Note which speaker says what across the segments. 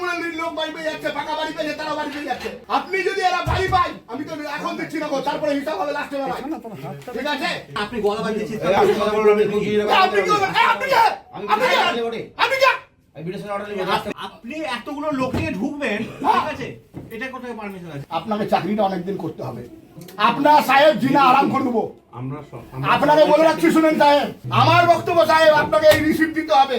Speaker 1: তৃণমূলের লোক বাড়ি পেয়ে যাচ্ছে পাকা বাড়ি পেয়ে তারা বাড়ি পেয়ে যাচ্ছে। আপনি যদি এরা বাড়ি পাই আমি তো এখন দিচ্ছি না তারপরে হিসাব হবে লাস্টে ঠিক আছে?
Speaker 2: আপনি গলা
Speaker 3: আপনি
Speaker 1: আপনি আপনি
Speaker 2: এতগুলো লোক নিয়ে ঢুকবেন ঠিক আছে? এটা কোথায় পারমিশন আছে?
Speaker 1: আপনাকে চাকরিটা অনেকদিন করতে হবে। আপনার সাহেব জিনা আরাম করে দেবো
Speaker 4: আমরা
Speaker 1: আপনাকে বলে রাখছি শুনেন সাহেব। আমার বক্তব্য সাহেব আপনাকে এই রিসিপ্ট দিতে হবে।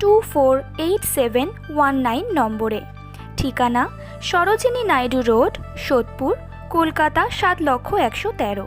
Speaker 5: two four eight seven one nine নম্বরে। ঠিকানা সরোজিনী নাইডু রোড, সোদপুর, কলকাতা সাত লক্ষ একশো তেরো।